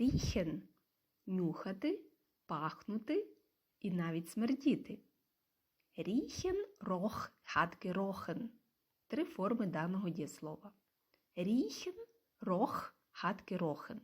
Ріхен нюхати, пахнути і навіть смердіти. Ріхен рох hat gerochen. Три форми даного дієслова. Ріхен рох hat gerochen.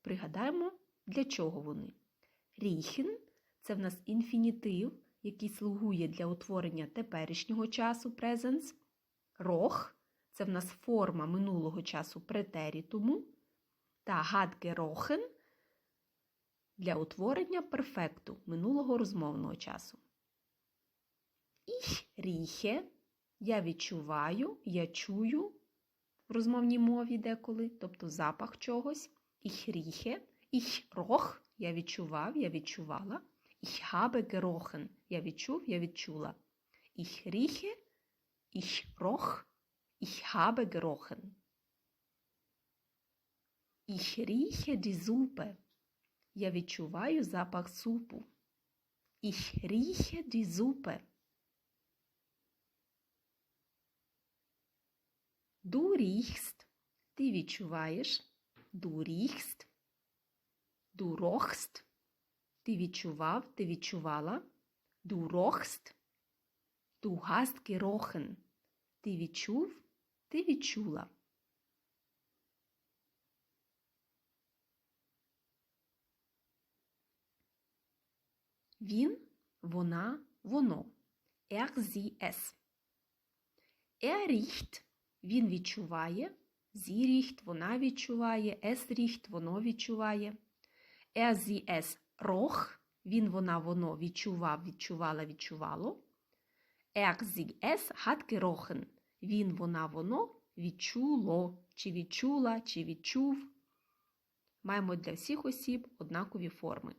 Пригадаємо, для чого вони. Ріхен це в нас інфінітив, який слугує для утворення теперішнього часу presens. Рох це в нас форма минулого часу претерітуму. Та gerochen для утворення перфекту минулого розмовного часу. Ich rieche – я відчуваю, я чую в розмовній мові деколи, тобто запах чогось. Ich rieche, ich roch – я відчував, я відчувала. Ich habe gerochen – я відчув, я відчула. Ich rieche, ich roch, ich habe gerochen. Ich rieche die Suppe. Я відчуваю запах супу. Ich rieche die Suppe. Du riechst. Ти відчуваєш. Du riechst. Du rochst. Ти відчував, ти відчувала. Du rochst. Du hast gerochen. Ти відчув, ти відчула. Він, вона, воно. Er, sie, es. Er riecht – він відчуває. Sie riecht – вона відчуває. Es riecht – воно відчуває. Er, sie, es roch – він, вона, воно відчував, відчувала, відчувало. Er, sie, es hat gerochen – він, вона, воно відчуло, чи відчула, чи відчув. Маємо для всіх осіб однакові форми.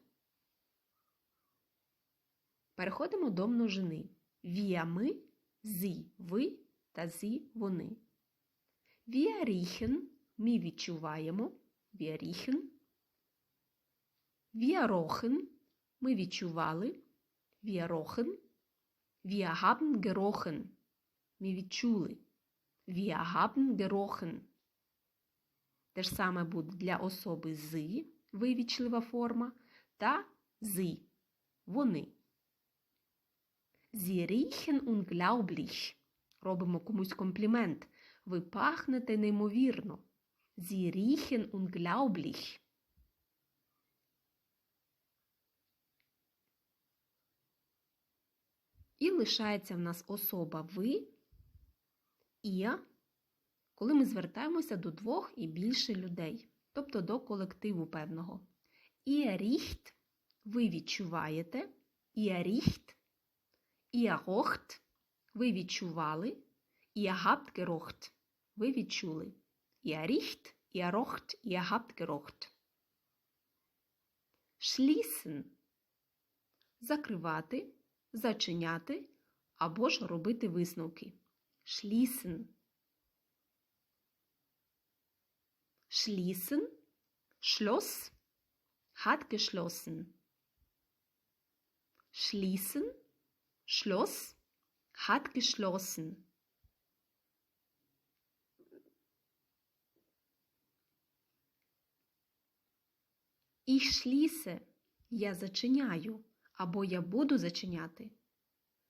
Переходимо до множини. Wir – ми, sie – ви та sie – вони. Wir riechen – ми відчуваємо. Wir riechen. Wir rochen – ми відчували. Wir rochen. Wir haben gerochen – ми відчули. Wir haben gerochen. Те ж саме буде для особи «зи» – вивічлива форма, та «зи» – вони. Sie riechen unglaublich. Робимо комусь комплімент. Ви пахнете неймовірно. Sie riechen unglaublich. І лишається в нас особа ви і коли ми звертаємося до двох і більше людей, тобто до колективу певного. Ihr riecht – ви відчуваєте. Ihr riecht – Ihr rocht – ви відчували. Ihr habt gerocht – ви відчули. Rocht, ihr habt gerocht. Schließen – закривати, зачиняти або ж робити висновки. Schließen. Schließen. Schloss hat geschlossen. Schließen. Schloss hat geschlossen. Ich schließe – я зачиняю або я буду зачиняти.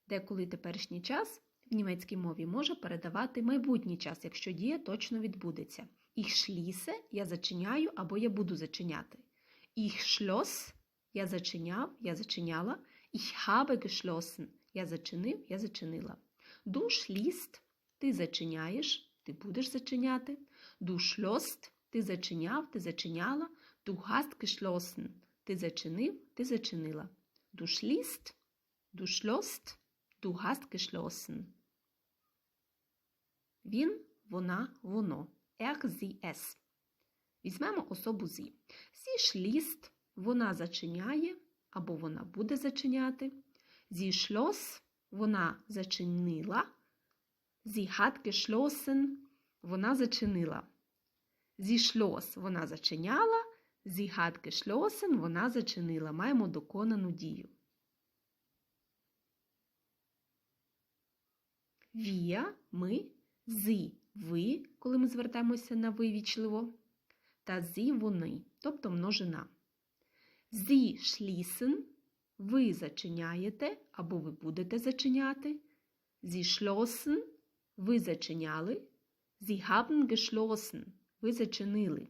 Деколи теперішній час в німецькій мові може передавати майбутній час, якщо дія точно відбудеться. Ich schließe – я зачиняю або я буду зачиняти. Ich schloss – я зачиняв, я зачиняла. Ich habe geschlossen – я зачинив, я зачинила. Du schließt – ти зачиняєш, ти будеш зачиняти. Du schloss – ти зачиняв, ти зачиняла. Du hast geschlossen – ти зачинив, ти зачинила. Du schließt – du schlossst – du hast geschlossen. Він, вона, воно. Er, sie, es. Візьмемо особу зі. Sie schließt – вона зачиняє або вона буде зачиняти. Sie schloss – вона зачинила. Sie hat geschlossen – вона зачинила. Sie schloss – вона зачиняла. Sie hat geschlossen – вона зачинила. Маємо доконану дію. Wir – ми. Sie – ви, коли ми звертаємося на вивічливо. та sie вони, тобто множина. Sie schließen – ви зачиняєте або ви будете зачиняти. Sie schlossen – ви зачиняли. Geschlossen – ви зачинили.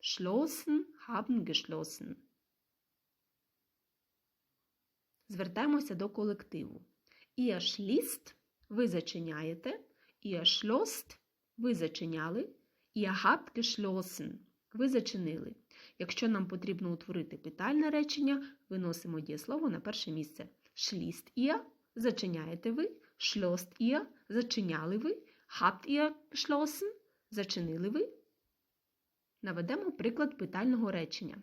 Schlossen, haben geschlossen. Звертаємося до колективу. Ihr schließt – ви зачиняєте. Ihr schlost – ви зачиняли. Geschlossen – ви зачинили. Якщо нам потрібно утворити питальне речення, виносимо дієслово на перше місце. Schließt ihr – зачиняєте ви. Schlost ihr – зачиняли ви. Habt ihr geschlossen – зачинили ви. Наведемо приклад питального речення.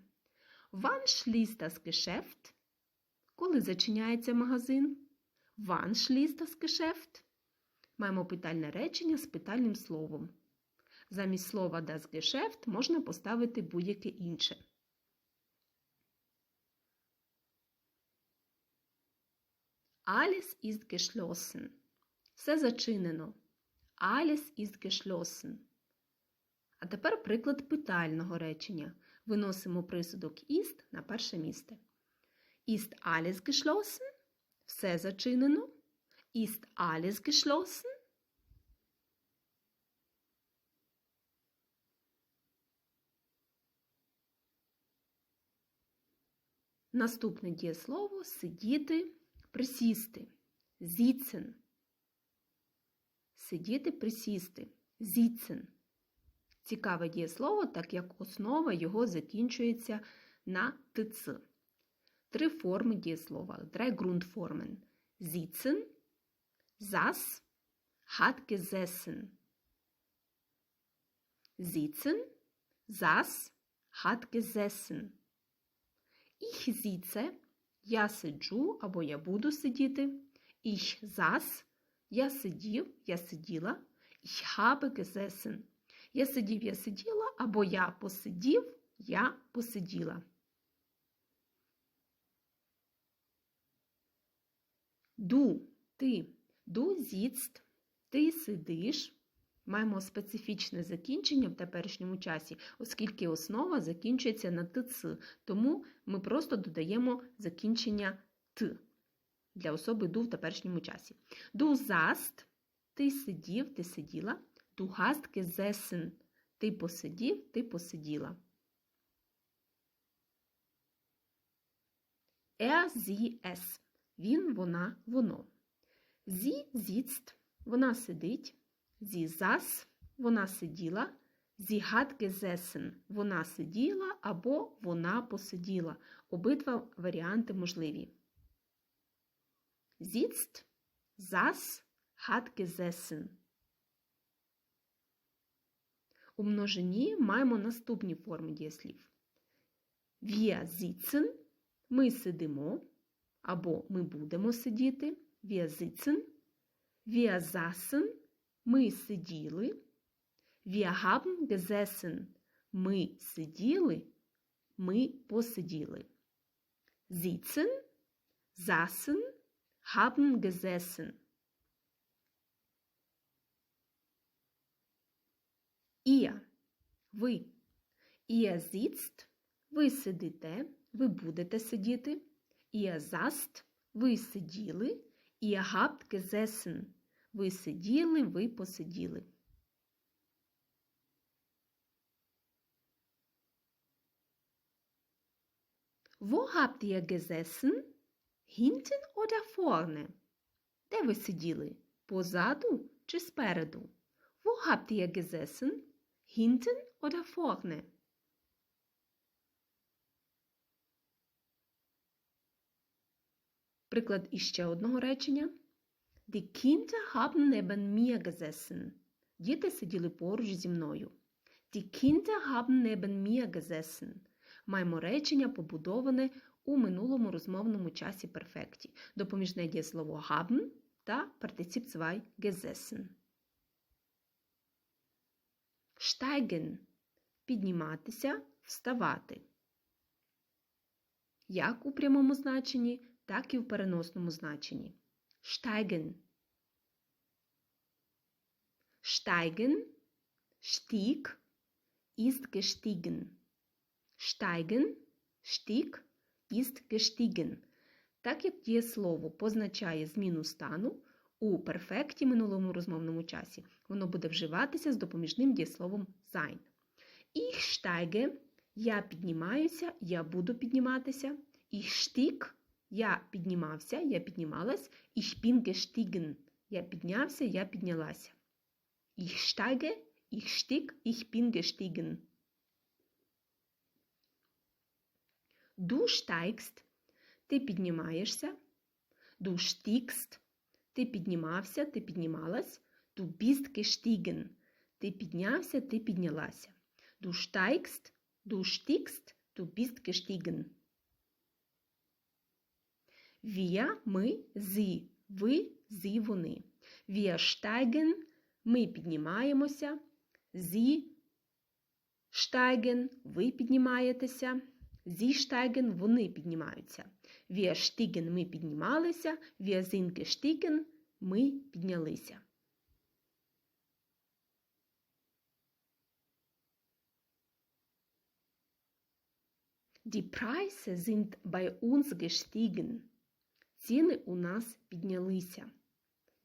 Wann schließt das? Коли зачиняється магазин? Wann schließt das? Маємо питальне речення з питальним словом. Замість слова das Geschäft можна поставити будь-яке інше. Alles ist geschlossen. Все зачинено. Alles ist geschlossen. А тепер приклад питального речення. Виносимо присудок ist на перше місце. Ist alles geschlossen? Все зачинено. Ist alles geschlossen? Наступне дієслово сидіти, присісти. Sitzen. Сидіти, присісти. Sitzen. Цікаве дієслово, так як основа його закінчується на ТЦ. Три форми дієслова. Sitzen, saß, hat gesessen. Sitzen, saß, hat gesessen. Ich sitze, я сиджу або я буду сидіти. Ich saß, я сидів, я сиділа. Ich habe gesessen. Я сидів, я сиділа, або я посидів, я посиділа. Du – ти. Du sitzt – ти сидиш. Маємо специфічне закінчення в теперішньому часі, оскільки основа закінчується на ТЦ, тому ми просто додаємо закінчення Т для особи ду в теперішньому часі. Du saßt – ти сидів, ти сиділа. Du hast gesessen – ти посидів, ти посиділа. Er, sie, es – він, вона, воно. Sie sitzt – вона сидить. Sie saß – вона сиділа. Sie hat gesessen – вона сиділа або вона посиділа. Обидва варіанти можливі. Sitzt, saß, hat gesessen. У множині маємо наступні форми дієслів. Wir sitzen – ми сидимо, або ми будемо сидіти. Wir sitzen. Wir saßen – ми сиділи. Wir haben gesessen – ми сиділи, ми посиділи. Sitzen, saßen, haben gesessen. Ihr – ви. Ihr sitzt – ви сидите, ви будете сидіти. Ihr saßt – ви сиділи. Ihr habt gesessen – ви сиділи, ви посиділи. Wo habt ihr gesessen? Hinten oder vorne? Де ви сиділи? Позаду чи спереду? Wo habt ihr gesessen? Hinten oder vorne? Приклад іще одного речення. Die Kinder haben neben mir gesessen. Діти сиділи поруч зі мною. Die Kinder haben neben mir gesessen. Маємо речення, побудоване у минулому розмовному часі перфекті. Допоміжне дієслово haben та партицип 2 gesessen. Steigen – підніматися, вставати. Як у прямому значенні, так і в переносному значенні. Steigen. Steigen, stieg, ist gestiegen. Steigen, stieg, ist gestiegen. Так як дієслово позначає зміну стану, у перфекті минулому розмовному часі воно буде вживатися з допоміжним дієсловом sein. Ich steige – я піднімаюся, я буду підніматися. Ich stieg – я піднімався, я піднімалась. Ich bin gestiegen – я піднявся, я піднялася. Ich steige, ich stieg, ich bin gestiegen. Du steigst – ти піднімаєшся. Du stiegst – ти піднімався, ти піднімалась. Du bist gestiegen – ти піднявся, ти піднялася. Du steigst, du stiegst, du bist gestiegen. Wir, ми, sie, ви, sie, вони. Wir steigen – ми піднімаємося. Sie steigen – ви піднімаєтеся. Sie steigen – вони піднімаються. Wir stiegen – ми піднімалися. Wir sind gestiegen – ми піднялися. Die Preise sind bei uns gestiegen. Ціни у нас піднялися.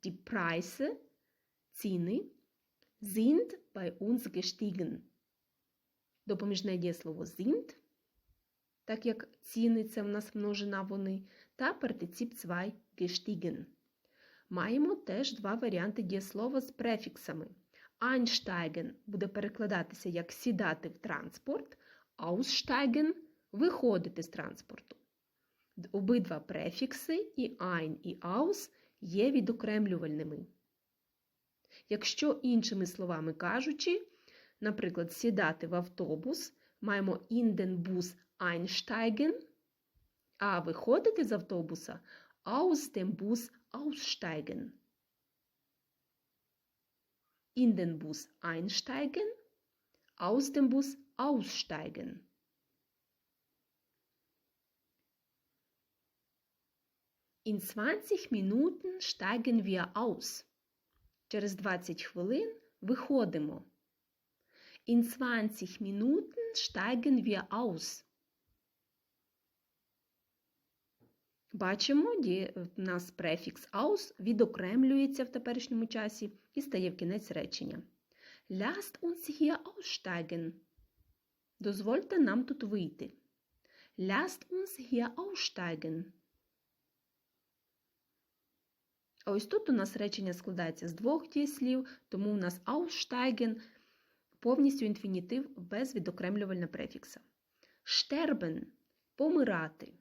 Die Preise – ціни sind bei uns gestiegen. Допоміжне дієслово sind, так як ціни це в нас множина вони, та партицип 2 gestiegen. Маємо теж два варіанти дієслова з префіксами. Einsteigen буде перекладатися як сідати в транспорт, aussteigen – виходити з транспорту. Обидва префікси і ein, і aus є відокремлювальними. Якщо іншими словами кажучи, наприклад, сідати в автобус, маємо in den Bus einsteigen, а виходити з автобуса aus dem Bus aussteigen. In den Bus einsteigen, aus dem Bus aussteigen. In 20 Minuten steigen wir aus. Через 20 хвилин виходимо. In 20 Minuten steigen wir aus. Бачимо, у нас префікс aus відокремлюється в теперішньому часі і стає в кінець речення. Lasst uns hier aussteigen. Дозвольте нам тут вийти. Lasst uns hier aussteigen. А ось тут у нас речення складається з двох дієслів, тому у нас aussteigen повністю інфінітив без відокремлювального префікса. Sterben – помирати.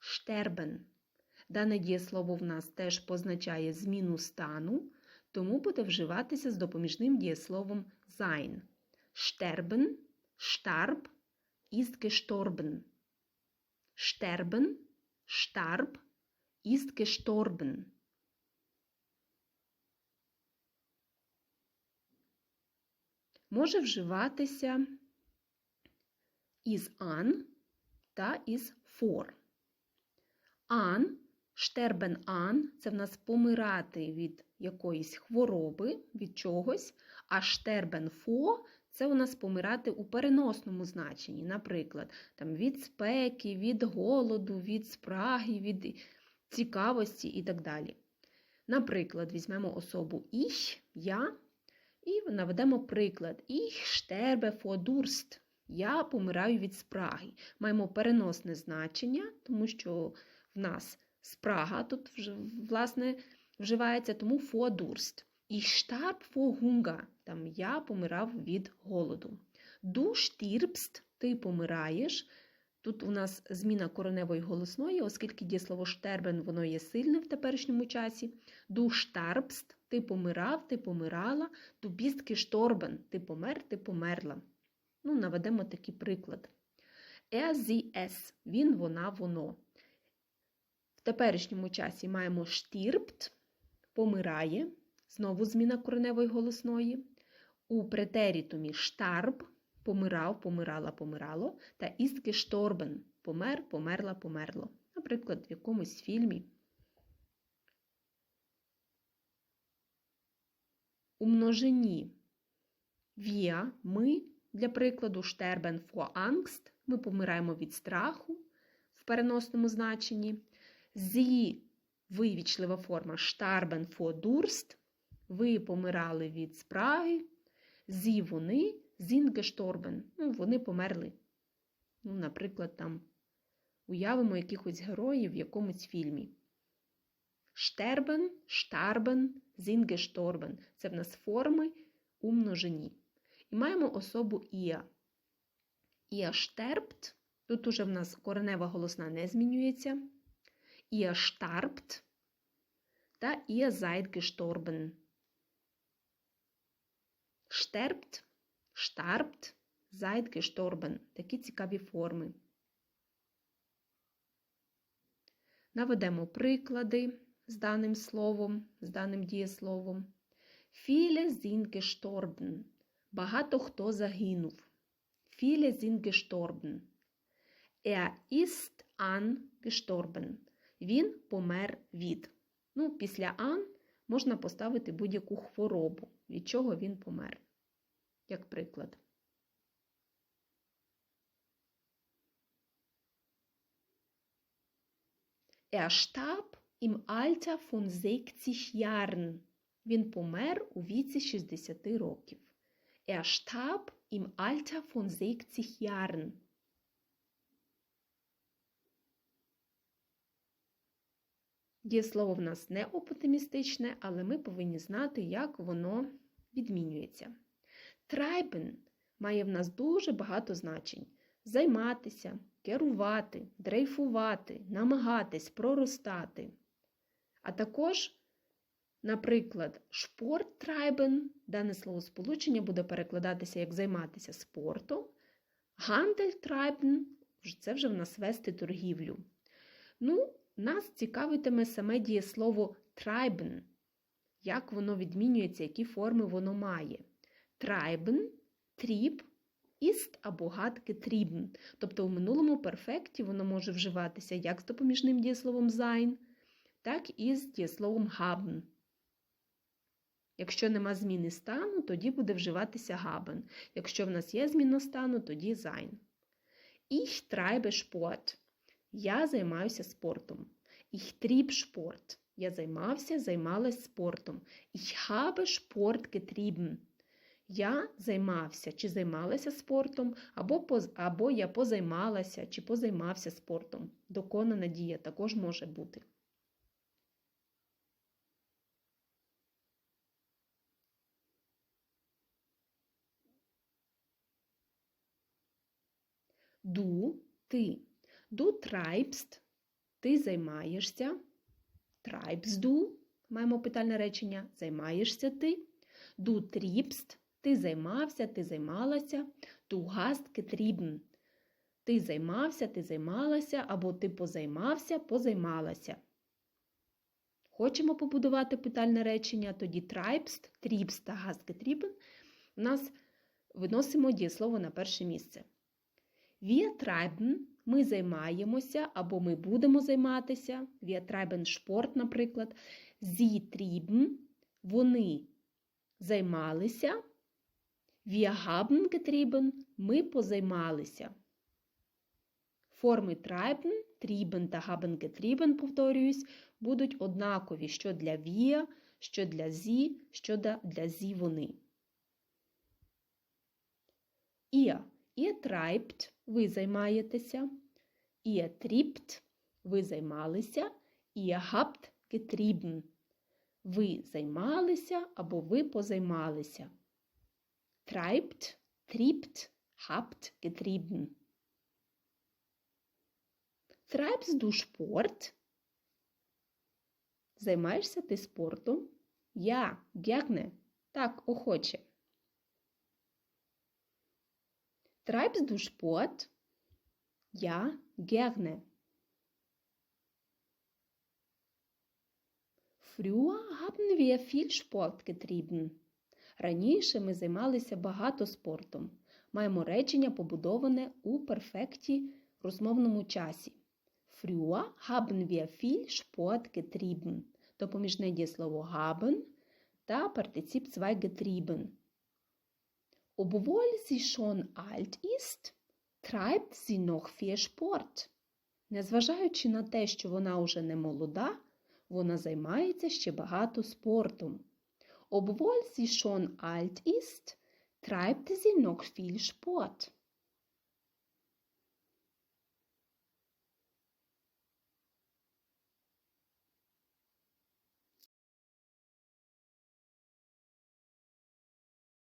Sterben. Дане дієслово в нас теж позначає зміну стану, тому буде вживатися з допоміжним дієсловом sein. Sterben, starb, ist gestorben. Sterben, starb, ist gestorben. Може вживатися із an та із for. An, sterben an – це в нас помирати від якоїсь хвороби, від чогось, а sterben for – це у нас помирати у переносному значенні, наприклад, там, від спеки, від голоду, від спраги, від цікавості і так далі. Наприклад, візьмемо особу ich, я, і наведемо приклад sterbe vor Durst. Я помираю від спраги. Маємо переносне значення, тому що в нас спрага тут власне, вживається, тому. Ich starb vor Hunger. Там я помирав від голоду. Du stirbst – ти помираєш. Тут у нас зміна кореневої голосної, оскільки дієслово штербен воно є сильне в теперішньому часі. Du starbst – ти помирав, ти помирала, du bist gestorben – ти помер, ти померла. Ну, наведемо такий приклад. Er, sie, es – він, вона, воно. В теперішньому часі маємо stirbt – помирає, знову зміна кореневої голосної. У претерітумі starb – помирав, помирала, помирало, та ist gestorben – помер, померла, померло. Наприклад, в якомусь фільмі. У множині Wir – ми, для прикладу, sterben vor Angst – ми помираємо від страху в переносному значенні. Sie – вивічлива форма starben vor Durst – ви помирали від спраги. Sie – вони, gestorben – ну, вони померли. Ну, наприклад, там уявимо якихось героїв в якомусь фільмі. Starben, sind gestorben – це в нас форми у множині. І маємо особу Іа. Іа штербт. Тут уже в нас коренева голосна не змінюється. Іа штарбт та Іа seid gestorben. Штарбт, seid gestorben. Такі цікаві форми. Наведемо приклади з даним словом, з даним дієсловом. Viele sind gestorben. Багато хто загинув. Viele sind gestorben. Er ist an gestorben. Він помер від. Ну, після an можна поставити будь-яку хворобу, від чого він помер. Як приклад. Er starb im Alter von 60 Jahren. Він помер у віці 60 років. Er starb im Alter von 60 Jahren. Дієслово в нас не оптимістичне, але ми повинні знати, як воно відмінюється. Treiben має в нас дуже багато значень: займатися, керувати, дрейфувати, намагатись, проростати. А також Наприклад, шпорттайбен, дане словосполучення буде перекладатися як займатися спортом. Гандельтрайбен це вже в нас вести торгівлю. Ну, нас цікавитиме саме дієслово трайбен, як воно відмінюється, які форми воно має. Трайбен, тріб, іст або гадки трібн. Тобто в минулому перфекті воно може вживатися як з допоміжним дієсловом sein, так і з дієсловом haben. Якщо нема зміни стану, тоді буде вживатися haben. Якщо в нас є зміна стану, тоді sein. Ich treibe Sport. Я займаюся спортом. Ich trieb Sport. Я займався, займалась спортом. Ich habe Sport getrieben. Я займався чи займалася спортом, або, поз, або я позаймалася чи позаймався спортом. Доконана дія також може бути. Du ти. Du treibst – ти займаєшся. Du – маємо питальне речення. Займаєшся ти. Du triebst – ти займався, ти займалася. Du hast getrieben – ти займався, ти займалася, або ти позаймався, позаймалася. Хочемо побудувати питальне речення, тоді treibst, triebst та hast getrieben у нас виносимо дієслово на перше місце. Wir treiben – ми займаємося або ми будемо займатися. Wir treiben Sport, наприклад. Sie trieben – вони займалися. Wir haben getrieben – ми позаймалися. Форми treiben, trieben та haben getrieben, повторююсь, будуть однакові що для wir, що для sie, що для sie вони. Ihr Ihr treibt – ви займаєтеся. Ihr triebt – ви займалися. Ihr habt getrieben – ви займалися або ви позаймалися. Treibt, triebt, habt getrieben. Treibst du Sport? Займаєшся ти спортом? Я, gerne. Так, охоче. Treibst du Sport? Ja, gerne. Früher haben wir viel Sport getrieben. Раніше ми займалися багато спортом. Маємо речення, побудоване у перфекті розмовному часі. Früher haben wir viel Sport getrieben. Допоміжне дієслово haben та партицип zwei getrieben. Obwohl sie schon alt ist, treibt sie noch viel Sport. Незважаючи на те, що вона уже не молода, вона займається ще багато спортом. Obwohl sie schon alt ist, treibt sie noch viel Sport.